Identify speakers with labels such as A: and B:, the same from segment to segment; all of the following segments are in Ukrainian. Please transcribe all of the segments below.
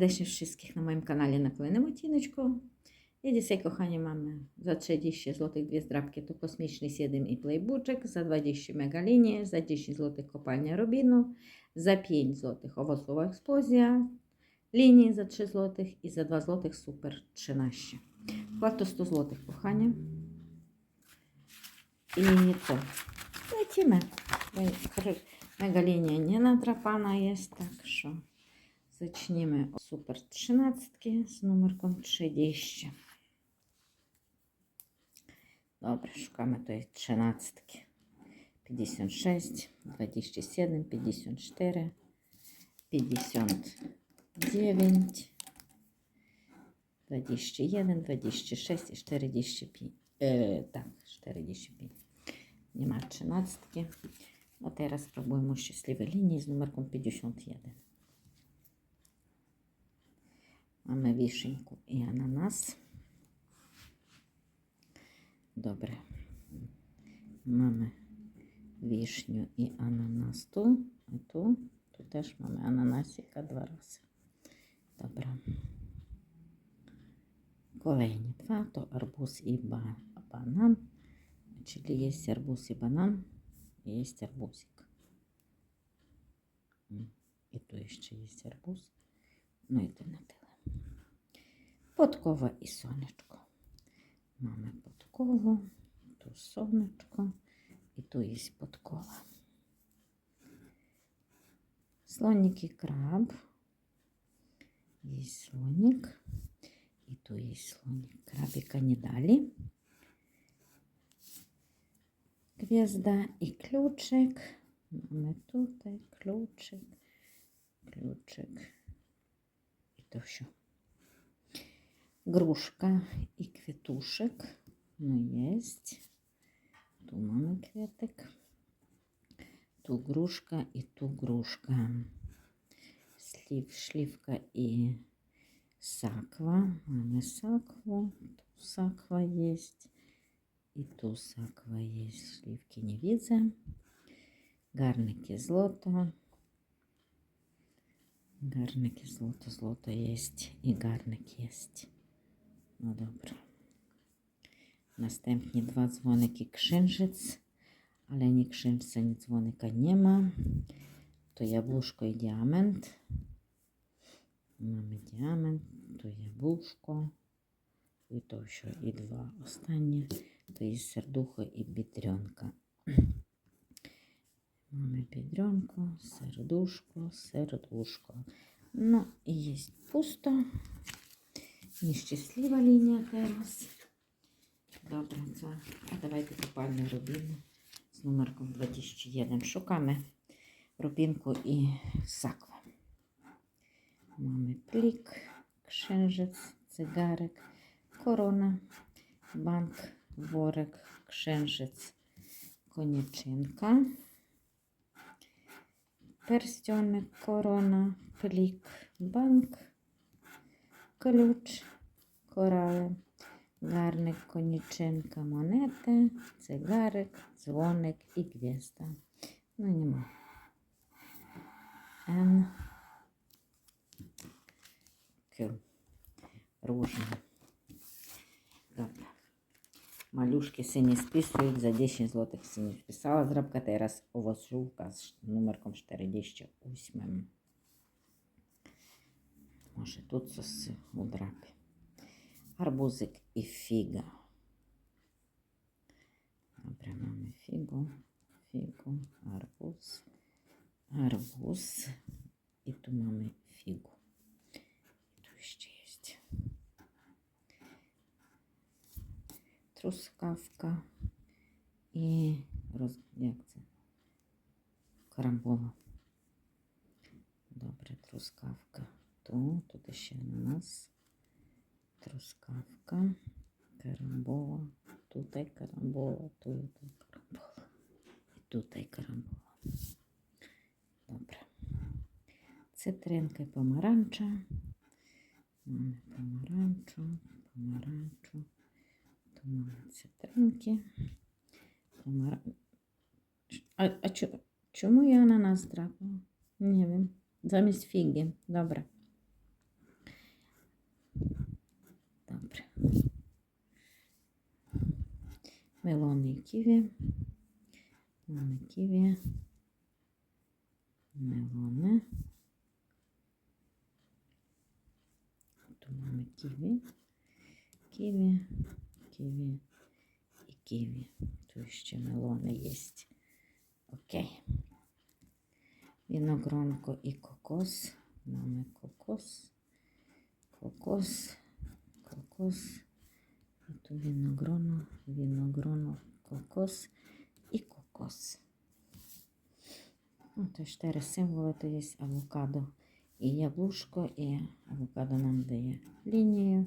A: serdecznie wszystkich na moim kanale na kolejnym odcineczku. I dzisiaj, kochani, mamy za 30 zł dwie zdrabki to kosmiczny 7 i playbuczek, za 20 mega za 10 zł kopalnia Rubinu, za 5 zł owocowa eksplozja, linii za 3 zł i za 2 zł super 13. Płat 100 zł, kochani. I co? Lecimy. Mega linia nie nadrapana jest, tak że zacznijmy od super 13 z numerką 30. Dobra, szukamy tej 13. 56, 27, 54, 59, 21, 26 i 45. E, tak, 45. Nie ma 13. No teraz spróbujemy szczęśliwe linii z numerką 51. Mamy wiszynku i ananas. Dobre. Mamy wiszniu i ananas tu. A tu, tu też mamy ananasika dwa razy. Dobra. Kolejne dwa to arbuz i ba banan. Czyli jest arbuz i banan. I jest arbuzik. I tu jeszcze jest arbuz. No i to na tyle. Podkowa i słoneczko. Mamy podkowę, tu słoneczko i tu jest podkowa. Słonik i krab. Jest słonik i tu jest słonik. Krabika nie dali. Gwiazda i kluczyk. Mamy tutaj kluczyk, kluczyk i to все. Gruszka i kwiatuszek. No jest. Tu mamy kwiatek. Tu gruszka i tu gruszka. Śliw, śliwka i sakwa. Mamy sakwę. Tu sakwa jest. I tu sakwa jest. Śliwki nie widzę. Garniki złoto. Garniki złoto, złoto jest i garnek jest. No dobra. Następnie dwa dzwoniki księżyc, ale nie księżyca, nie dzwonika nie ma. To jabłuszko i diament. Mamy diament, to jabłuszko. I to ще і два останні. То є сердухо і бідренка. Mamy biedronko, serduszko, serduszko. No i jest pusto. Nieszczęśliwa linia teraz. Dobra, co? A давайте kopalnię robimy z numerką 21. Szukamy rubinku i sakwa. Mamy plik, księżyc, cygarek, korona, bank, worek, księżyc, konieczynka, pierścionek, korona, plik, bank, klucz, korale, garnek, konieczynka, monetę, cygarek, dzwonek i gwiazda. No nie ma. N. Q. Różne. Dobra. Малюшки сині списують за 10 злотих сині вписала зрабка teraz овочувка з номерком 48. Може тут щось у драпі. Арбузик і фіга. Mamy фігу, фігу, арбуз, арбуз. І тут mamy фігу. Тут ще є. Трускавка і роз... як це? Карамбола. Добре, трускавка. То, тут ще ананас. Трускавка, карамбола. Тут і карамбола, тут і карамбола. І тут і карамбола. Добре. Цитринка і помаранча. Tu mamy cytrynki. Pomara... A, a чо- чому я ананас драпала? Не. Замість фіги. Добре. Мелони і ківі. Mamy kiwie. Melony. Tu mamy kiwi. Kiwi, kiwi i kiwi. Tu jeszcze melony jest. Ok. Winogronko i kokos. Mamy kokos. Kokos. Kokos. I tu winogrono, winogrono, kokos і кокос. Ну, то чотири символи, то є авокадо і яблушко, і авокадо нам дає лінію.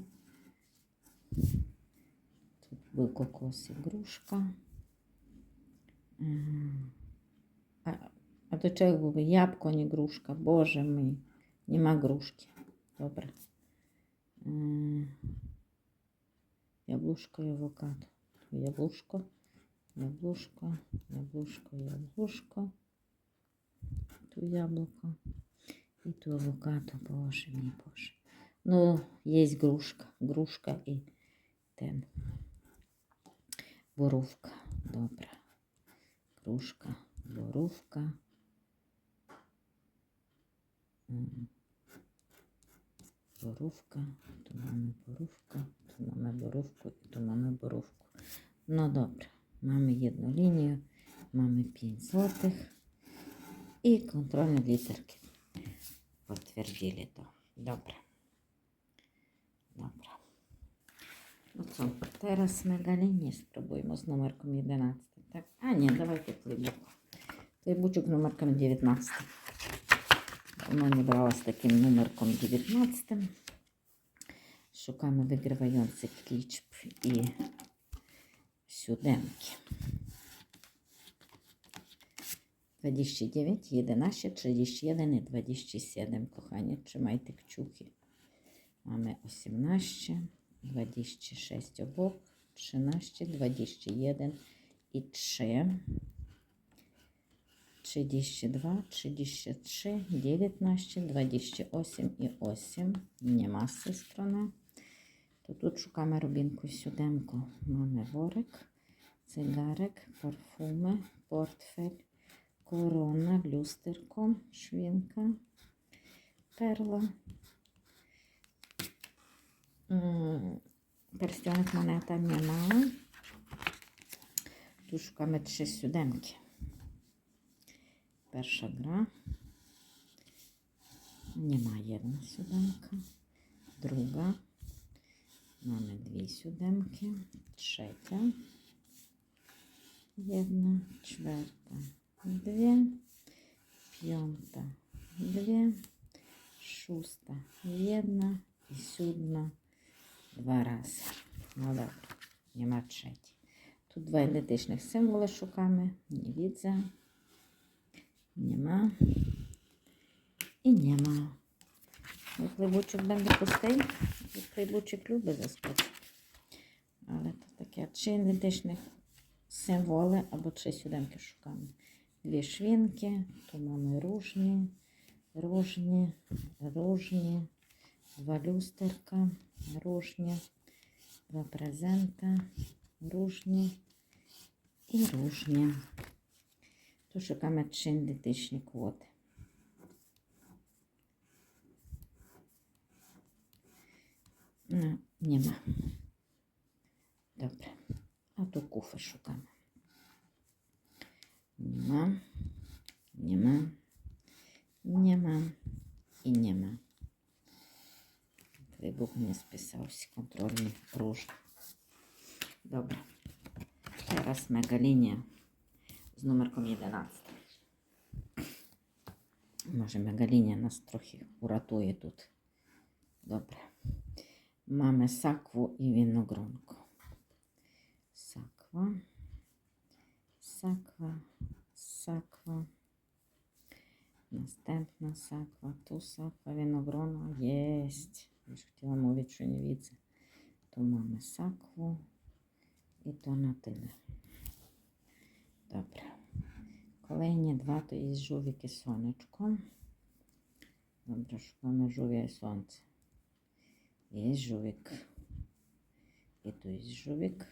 A: Тут був кокос і грушка. А, а до чого був ябко, не грушка? Боже мій, нема грушки. Добре. Ем, Яблушко і авокадо. Яблушко. Яблушко, яблушко, яблушко. Ту яблуко. І ту авокадо, боже мій боже. Ну, є грушка, грушка і тен. Боровка. Добре. Грушка, боровка. М. Боровка, то mamy боровка, то mamy Боровку і то mamy боровку. Ну, добре. Mamy jedną linię, mamy 5 złotych i kontrolne literki potwierdzili to. Dobra. Dobra. No co, teraz mega linię spróbujmy z numerką 11, tak? A nie, dawajcie playbook. Playbook numerkiem 19. Давно nie brała z takim numerką 19. Szukamy wygrywających liczb i siódemki. 29, 11, 31 i 27, kochanie, trzymajcie kciuki. Mamy 18, 26 obok, 13, 21 i 3, 32, 33, 19, 28 i 8. Nie ma z tej strony. To тут шукаємо рубінку сюдемку. Mamy worek, cygarek, parfumy, portfel, korona, lusterko, szwinka, perla. Mm, Pierścionek moneta nie ma. Tu szukamy trzy siódemki. Gra. Nie ma jedna siódemka. Druga. Mamy dwie siódemki. Trzecia. Jedna. Czwarta. Dwie. Piąta. Dwie. Szósta. Jedna. I siódma. Dwa razy. No dobra. Nie ma trzeciej. Tu dwa identycznych symbole szukamy. Nie widzę. Nie ma. I nie ma. No, Klejbuczek będzie pustий. Klejbuczek lubi zaskoczyć. Ale to takie trzy identycznych symbole albo trzy siódemki szukamy. Dwie szwinki. Tu mamy różnie. Różnie. Różnie. Dwa lusterka. Różnie. Dwa prezenty. Różnie. I No, nie ma. Dobra. A tu kufę szukamy. Nie ma. Nie ma. Nie ma. I nie ma. Wybuch nie spisał się. Kontrolny róż. Dobra. Teraz mega linia z numerką 11. Może mega linia nas trochę uratuje tutaj. Dobra. Mamy sakwu i winogronko. Sakwa. Sakwa. Sakwa. Następna sakwa. Tu sakwa, winogrono. Jest. Już chciałam mówić, że nie widzę. Tu mamy sakwu. I to na tyle. Добре. Kolejні два то є жувік і сонечко. Добре, шукаємо жув'я і сонце. Есть жовик. И то есть жовик.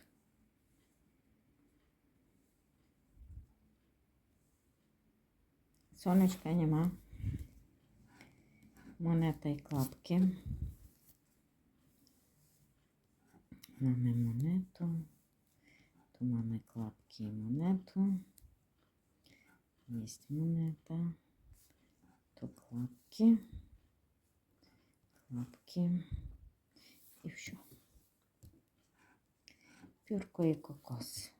A: Сонечка нема. Монета і клапки. Маме монету. Тут маме клапки і монету. Есть монета. Тут клапки. Клапки. Пюрко і кокос.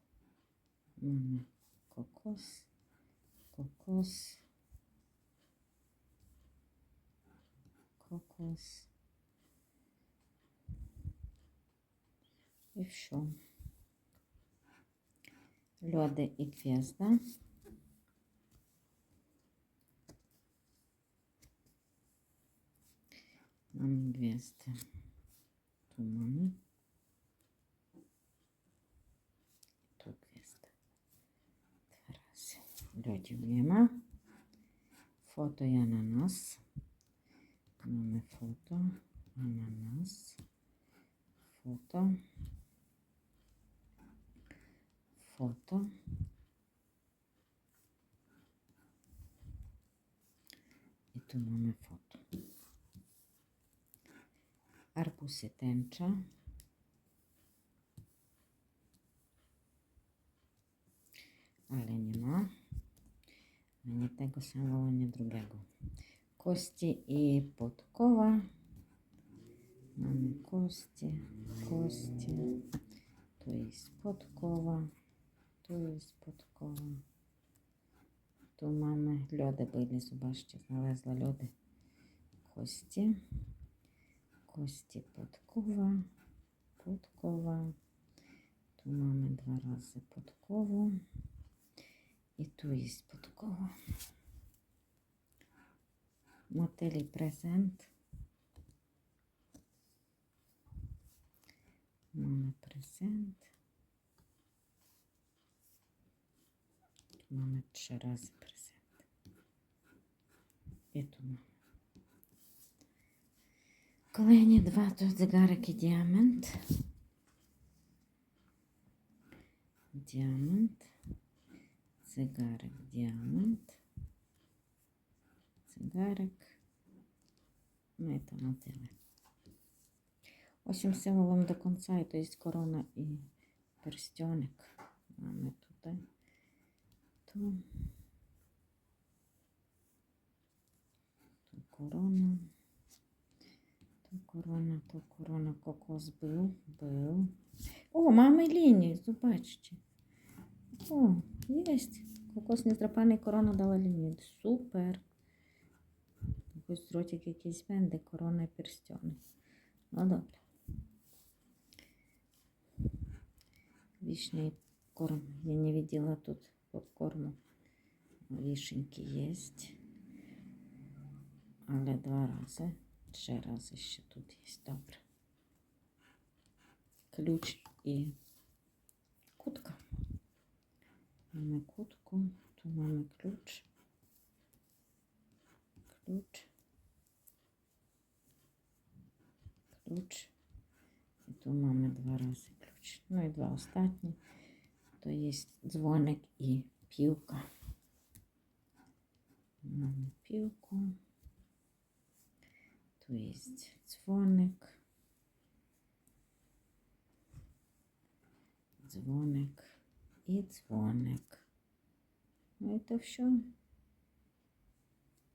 A: Mamy кокос. Кокос. Кокос. І все. Льоди і гвізда. Mamy gwiazdy. Tu Lodził nie ma. Foto i ananas. Mamy foto, ananas. Foto. Фото. І тут mamy фото. Арбуз і тенча. Ale nie ma. Ani tego samego, ani drugiego. Kości i podkowa. Mamy kości, kości. Tu jest podkowa. Tu jest podkowa. Tu mamy lody byli, zobaczcie, znalazła lody. Kości. Kości podkowa. Podkowa. Tu mamy dwa razy podkową. I tu jest podkowa. Motyli prezent. Mamy prezent. Mamy trzy razy prezent. І тут mamy. Kolejні два тут zegarek і. Діамант. Zegarek, діамант. Zegarek. Ну і там мотили. Осім символом до кінця, і то є корона і перстьоник. Mamy tutaj. Tu. Tu korona. Tu korona, tu korona. Kokos był, był. O, mamy linię, zobaczcie. O, jest. Kokos нездрапаний корона дала лінію. Супер. Якось ротик якийсь венде, корона і перстьони. Ну, добре. Вишний корм. Я не видела тут попкорну. Вишеньки есть. Але два рази. Ще рази ще тут є. Добре. Ключ і кутка. Mamy kutку, tu mamy klucz. Klucz. Klucz. І tu mamy dwa razy ключ. Ну і два останні. То є дзвоник і півка. Mamy півку. Tu jest dzwonek. Dzwonek і дзвоник. Ну і то все.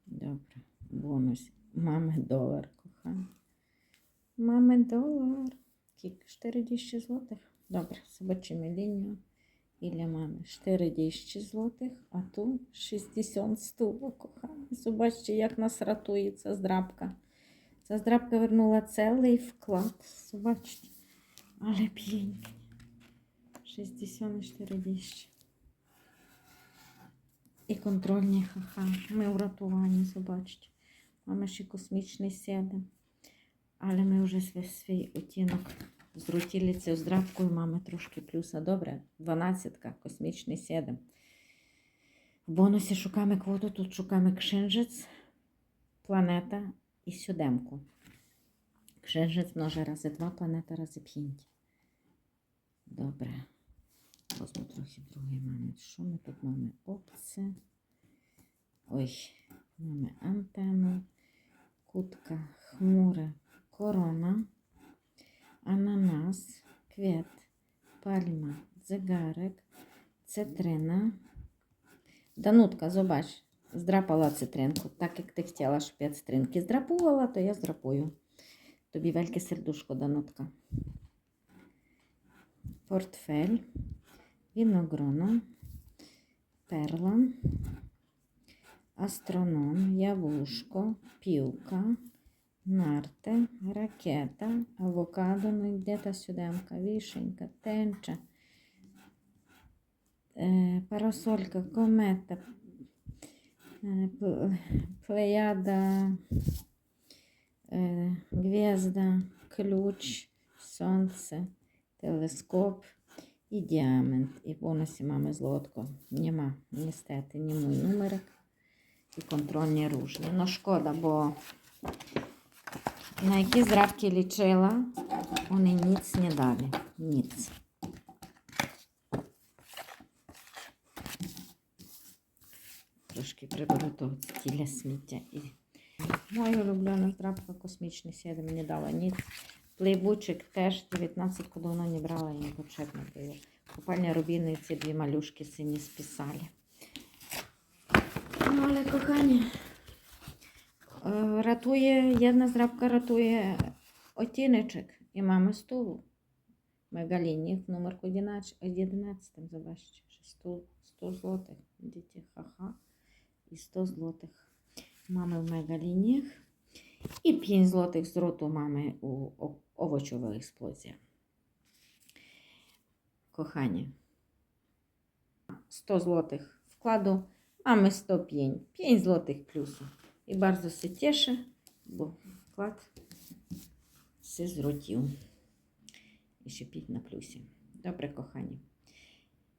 A: Добре. Бонус. Мами долар, кохані. Мами долар. Скільки? 4000 злотих. Добре, собачимо лінію. І для мами 4000 злотих, а ту 60 стулок, кохані. Побачите, як нас ратує ця здрабка. Ця здрабка вернула цілий вклад. Побачите. Але п'єнький. 64 діщі. І контрольні ха-ха. Ми рятуванні, побачите. Mamy ще космічний сядем. Але ми вже свій, оттінок зрутили цю здрабкою, маємо трошки плюса. Добре, 12 космічний сядем. В бонусі шукаємо квоту, тут шукаємо кшенжець, планета і сюдемку. Кшенжець множе рази 2, планета рази 5. Добре. Возьму трохи другий mamy. Що ми тут маємо? Опція. Ой, mamy antenę, kutka, chmurę, korona, ananas, kwiat, palma, zegarek, cytryna. Данутка, зобач, здрапала цитринку. Так як ти хотіла, щоб я цитринки здрапувала, то я здрапую. Тобі вельке сердушко, Данутка. Портфель, віногроно, перла, астроном, яблушко, пілка, нарте, ракета, авокадо, ну і де та сюдемка, вишенька, тенча, е, парасолька, комета, е, плеяда, е, гвізда, ключ, сонце, телескоп і діамент. І бонусі мами злотко. Нема, нестети, ні мій номерик і контрольні ружні. Ну шкода, бо на які здрабки лічила, вони ніц не дали. Ніц. Трошки приберу того тіля сміття. І мою улюблену здрабка космічний сіди мені дала ніц. Плейбучик теж 19 коли вона не брала, їм потрібно було. Купальня рубіни ці дві малюшки сині списали. Ну, але кохані, е, ратує, jedna здрабка ратує отіночок і мами стулу. Мегаліні, номер 11, 11 zobaczcie, że 100, 100 злотих. Діти, ха-ха. І 100 злотих мами в мегалініях. І 5 злотих з роту мами у овочова експлозія. Кохані, 100 злотих вкладу, mamy 105. 5 zł plusu. I bardzo się cieszę, bo wkład się zwrócił. І ще 5 на плюсі. Добре, кохані.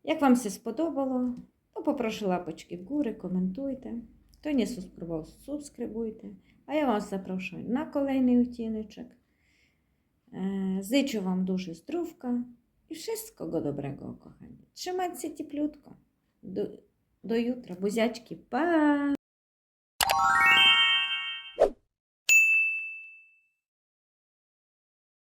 A: Як вам все сподобало, то попрошу лапочки вгору, коментуйте. Хто не субскрибував, субскрибуйте. А я вас запрошую на kolejний утіночок. Е, Wam вам zdrówka i wszystkiego dobrego, kochani. Trzymajcie cieplutko. Do, до jutра. Бузячки, па!